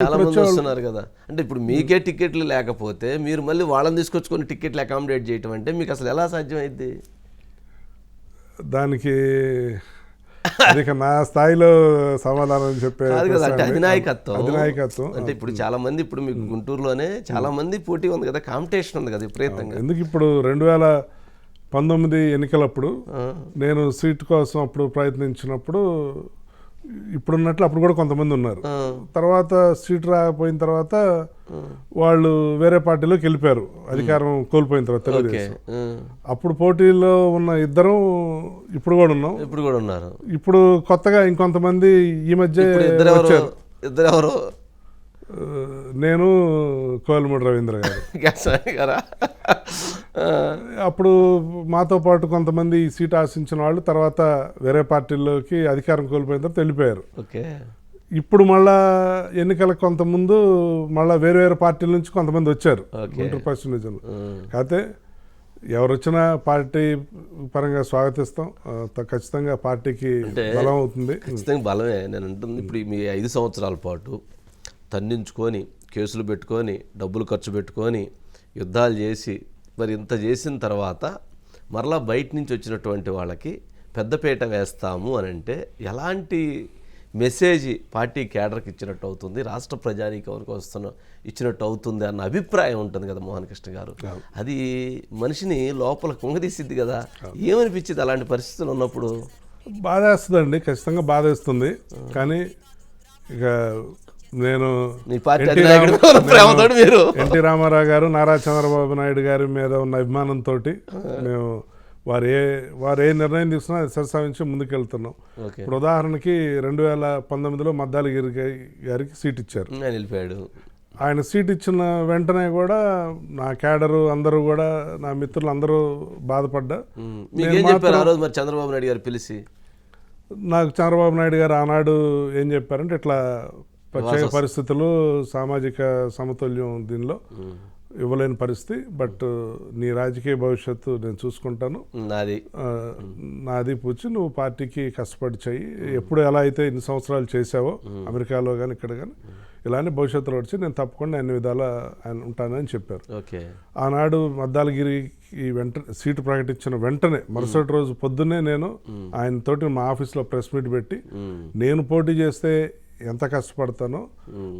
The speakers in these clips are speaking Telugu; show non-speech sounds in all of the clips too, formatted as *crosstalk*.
చాలా మంది వస్తున్నారు కదా. అంటే ఇప్పుడు మీకే టికెట్లు లేకపోతే మీరు మళ్ళీ వాళ్ళని తీసుకొచ్చుకొని టికెట్లు అకామిడేట్ చేయటం అంటే మీకు అసలు ఎలా సాధ్యమైంది దానికి ఇక నా స్థాయిలో సమాధానం చెప్పే అంటే. అధినాయకత్వం. అధినాయకత్వం. అంటే ఇప్పుడు చాలా మంది ఇప్పుడు మీకు గుంటూరులోనే చాలా మంది పోటీ ఉంది కదా కాంపిటీషన్ ఉంది కదా విపరీతంగా. ఎందుకు ఇప్పుడు రెండు వేల పంతొమ్మిది ఎన్నికలప్పుడు నేను సీట్ కోసం అప్పుడు ప్రయత్నించినప్పుడు ఇప్పుడున్నట్లు అప్పుడు కూడా కొంతమంది ఉన్నారు. తర్వాత సీట్ రాకపోయిన తర్వాత వాళ్ళు వేరే పార్టీలోకి వెళ్ళిపోయారు. అధికారం కోల్పోయిన తర్వాత తెలుగుదేశం. అప్పుడు పోటీలో ఉన్న ఇద్దరం ఇప్పుడు కూడా ఉన్నాం. ఇప్పుడు కూడా ఉన్నారు. ఇప్పుడు కొత్తగా ఇంకొంతమంది ఈ మధ్య ఇప్పుడు నేను కోయలమూడి రవీంద్ర గారు. *laughs* గారా. అప్పుడు మాతో పాటు కొంతమంది ఈ సీట్ ఆశించిన వాళ్ళు తర్వాత వేరే పార్టీల్లోకి అధికారం కోల్పోయిన తర్వాత వెళ్ళిపోయారు. ఓకే. ఇప్పుడు మళ్ళా ఎన్నికలకు కొంత ముందు మళ్ళా వేరే వేరే పార్టీల నుంచి కొంతమంది వచ్చారు. గుంటూరు కాకపోతే ఎవరు వచ్చినా పార్టీ పరంగా స్వాగతిస్తాం. ఖచ్చితంగా పార్టీకి బలం అవుతుంది. ఖచ్చితంగా బలమే. నేను అంటుంది ఇప్పుడు మీ ఐదు సంవత్సరాల పాటు తన్నించుకొని కేసులు పెట్టుకొని డబ్బులు ఖర్చు పెట్టుకొని యుద్ధాలు చేసి మరి ఇంత చేసిన తర్వాత మరలా బయట నుంచి వచ్చినటువంటి వాళ్ళకి పెద్దపీట వేస్తాము అని అంటే ఎలాంటి మెసేజ్ పార్టీ కేడర్కి ఇచ్చినట్టు అవుతుంది? రాష్ట్ర ప్రజానీకవరికి వస్తున్న ఇచ్చినట్టు అవుతుంది అన్న అభిప్రాయం ఉంటుంది కదా మోహన్ కృష్ణ గారు. అది మనిషిని లోపల కుంగదీసిద్ది కదా. ఏమనిపించింది అలాంటి పరిస్థితులు ఉన్నప్పుడు? బాధేస్తుందండి ఖచ్చితంగా బాధేస్తుంది. కానీ ఇక నేను మీరు. ఎన్టీ రామారావు గారు నారా చంద్రబాబు నాయుడు గారి మీద ఉన్న అభిమానంతో మేము వారు ఏ వారు ఏ నిర్ణయం తీసుకున్నా అది శిరసావించి ముందుకెళ్తున్నాం. ఇప్పుడు ఉదాహరణకి రెండు వేల పంతొమ్మిదిలో మద్దాలగిరి గారికి సీట్ ఇచ్చారు. ఆయన సీట్ ఇచ్చిన వెంటనే కూడా నా క్యాడరు అందరూ కూడా నా మిత్రులు అందరూ బాధపడ్డా. చంద్రబాబు నాయుడు గారు పిలిచి? నాకు చంద్రబాబు నాయుడు గారు ఆనాడు ఏం చెప్పారంటే ఇట్లా ప్రత్యేక పరిస్థితులు సామాజిక సమతుల్యం దీనిలో ఇవ్వలేని పరిస్థితి బట్ నీ రాజకీయ భవిష్యత్తు నేను చూసుకుంటాను. నాది. నాది పూచి నువ్వు పార్టీకి కష్టపడి చెయ్యి ఎప్పుడు ఎలా అయితే ఇన్ని సంవత్సరాలు చేసావో అమెరికాలో కానీ ఇక్కడ కానీ ఇలానే భవిష్యత్తులో వచ్చి నేను తప్పకుండా అన్ని విధాల ఆయన ఉంటానని చెప్పారు. ఆనాడు మద్దాలగిరికి వెంట సీటు ప్రకటించిన వెంటనే మరుసటి రోజు పొద్దున్నే నేను ఆయన తోటి మా ఆఫీస్లో ప్రెస్ మీట్ పెట్టి నేను పోటీ చేస్తే ఎంత కష్టపడతానో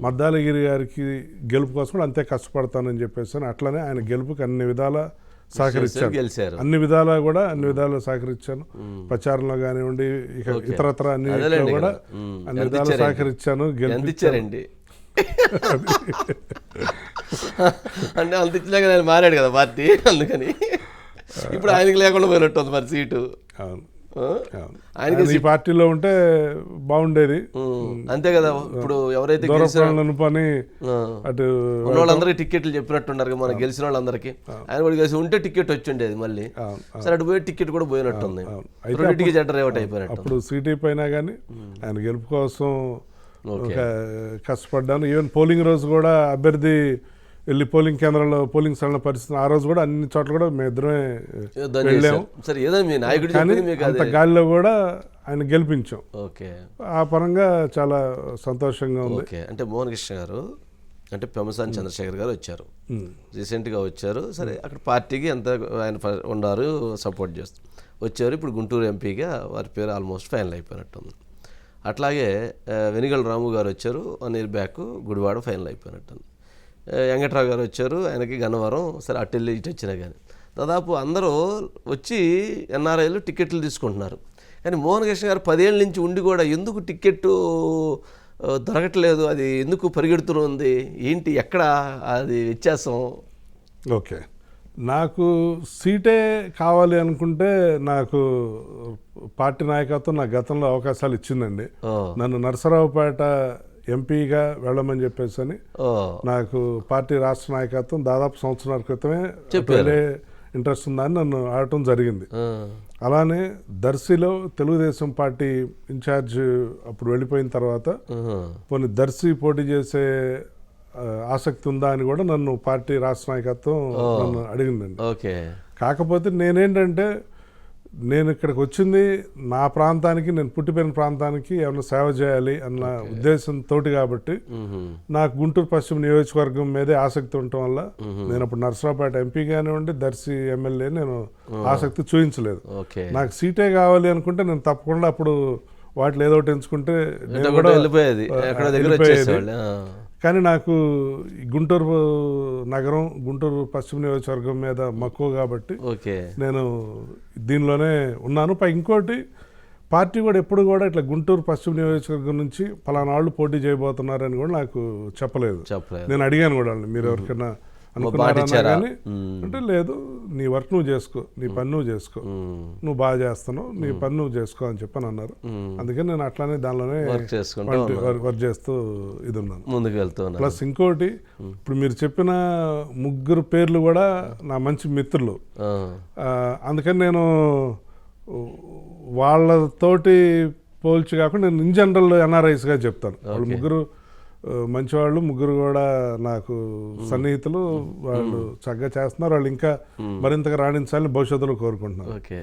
మద్దాలగిరి గారికి గెలుపు కోసం కూడా అంతే కష్టపడతానని చెప్పేసి అట్లనే ఆయన గెలుపుకి అన్ని విధాల సహకరించాను గెలిచారు. అన్ని విధాలా కూడా అన్ని విధాలు సహకరించాను. ప్రచారంలో కానివ్వండి ఇక ఇతరత్ర అన్ని కూడా అన్ని విధాలు? సహకరించాను ఎంత గెలిపి ఇచ్చారండి అంటే అంత ఇచ్చినాక నేను మారాడు కదా పార్టీ అందుకని. ఇప్పుడు ఆయనకి లేకుండా పోయినట్టుంది మరి సీటు. అవును. ఆయన ఈ పార్టీలో ఉంటే బాగుండేది. అంతే కదా. ఇప్పుడు ఎవరైతే పని అటు వాళ్ళందరికీ టికెట్లు చెప్పినట్టున్నారు మన గెలిచిన వాళ్ళందరికీ. ఆయన కూడా కలిసి ఉంటే టికెట్ వచ్చి ఉండేది మళ్ళీ సరే అటు పోయి టికెట్ కూడా పోయినట్టుంది. రెండింటికి జడ్డ రేవట్ అయిపోయినట్టు అప్పుడు సీటీ పైన కానీ ఆయన గెలుపు కోసం కష్టపడ్డాను. ఈవెన్ పోలింగ్ రోజు కూడా అభ్యర్థి వెళ్ళి పోలింగ్ కేంద్రంలో పోలింగ్ సరళ పరిస్థితి ఆ రోజు కూడా అన్ని చోట్ల కూడా మేము ఇద్దరమే వెళ్ళాము. అంత గాలిలో కూడా ఆయన గెలిపించాం. ఓకే. ఆ పరంగా చాలా సంతోషంగా ఉంది. ఓకే. అంటే మోహన్ కృష్ణ గారు అంటే పెమసాని చంద్రశేఖర్ గారు వచ్చారు. రీసెంట్గా వచ్చారు. సరే అక్కడ పార్టీకి ఎంత ఆయన ఉన్నారు సపోర్ట్ చేస్తూ వచ్చారు. ఇప్పుడు గుంటూరు ఎంపీగా వారి పేరు ఆల్మోస్ట్ ఫైనల్ అయిపోయినట్టుంది. అట్లాగే వెనిగల్ రాము గారు వచ్చారు. One year back Gudivada final అయిపోయినట్టుంది. వెంకట్రావు గారు వచ్చారు ఆయనకి గన్నవరం సరే అటు వెళ్ళి ఇటు వచ్చినా కానీ. దాదాపు అందరూ వచ్చి ఎన్ఆర్ఐలు టికెట్లు తీసుకుంటున్నారు. కానీ మోహన్ కృష్ణ గారు పదేళ్ళ నుంచి ఉండి కూడా ఎందుకు టికెట్టు ఆ, దొరకట్లేదు అది ఎందుకు పరిగెడుతుంది ఏంటి ఎక్కడ అది వ్యత్యాసం? ఓకే. నాకు సీటే కావాలి అనుకుంటే నాకు పార్టీ నాయకత్వం నా గతంలో అవకాశాలు ఇచ్చిందండి. నన్ను నరసరావుపేట ఎంపీగా వెళ్ళమని చెప్పేసి అని నాకు పార్టీ రాష్ట్ర నాయకత్వం దాదాపు సంవత్సరాల క్రితమే. వెళ్ళే ఇంట్రెస్ట్ ఉందని నన్ను ఆడటం జరిగింది. అలానే దర్శిలో తెలుగుదేశం పార్టీ ఇన్ఛార్జ్ అప్పుడు వెళ్ళిపోయిన తర్వాత. కొన్ని దర్శి పోటీ చేసే ఆసక్తి ఉందా అని కూడా నన్ను పార్టీ రాష్ట్ర నాయకత్వం నన్ను అడిగిందండి. కాకపోతే నేనేంటంటే నేను ఇక్కడికి వచ్చింది నా ప్రాంతానికి నేను పుట్టి పెరిగిన ప్రాంతానికి ఏమైనా సేవ చేయాలి అన్న ఉద్దేశంతో కాబట్టి. నాకు గుంటూరు పశ్చిమ నియోజకవర్గం మీదే ఆసక్తి ఉండటం వల్ల నేను అప్పుడు నర్సరావుపేట ఎంపీ కానివ్వండి దర్శి ఎమ్మెల్యే నేను ఆసక్తి చూపించలేదు నాకు సీటే కావాలి అనుకుంటే నేను తప్పకుండా అప్పుడు వాటిలో ఏదో ఒకటి ఎంచుకుంటే నేను కూడా వెళ్ళిపోయేది. కానీ నాకు గుంటూరు నగరం గుంటూరు పశ్చిమ నియోజకవర్గం మీద మక్కువ కాబట్టి ఓకే. నేను దీనిలోనే ఉన్నాను. పై ఇంకోటి పార్టీ కూడా ఎప్పుడు కూడా ఇట్లా గుంటూరు పశ్చిమ నియోజకవర్గం నుంచి పలానా వాళ్ళు పోటీ చేయబోతున్నారని కూడా నాకు చెప్పలేదు. నేను అడిగాను కూడా మీరు ఎవరికైనా అనుకున్నారా. అంటే లేదు నీ వర్క్ నువ్వు చేసుకో నీ పని నువ్వు చేసుకో. నువ్వు బాగా చేస్తున్నావు నీ పని నువ్వు చేసుకో అని చెప్పని అన్నారు. అందుకని నేను అట్లానే దానిలోనే వర్క్ చేస్తూ ఇది ఉన్నాను. ముందుకు వెళ్తూ ఉన్నారు ప్లస్ ఇంకోటి ఇప్పుడు మీరు చెప్పిన ముగ్గురు పేర్లు కూడా నా మంచి మిత్రులు. అందుకని నేను వాళ్ళతోటి పోల్చి కాకుండా నేను ఇన్ జనరల్ ఎన్ఆర్ఐస్గా చెప్తాను. వాళ్ళు ముగ్గురు మంచివాళ్ళు ముగ్గురు కూడా నాకు సన్నిహితులు వాళ్ళు చక్కగా చేస్తున్నారు. వాళ్ళు ఇంకా మరింతగా రాణించాలని భవిష్యత్తులో కోరుకుంటున్నాను ఓకే.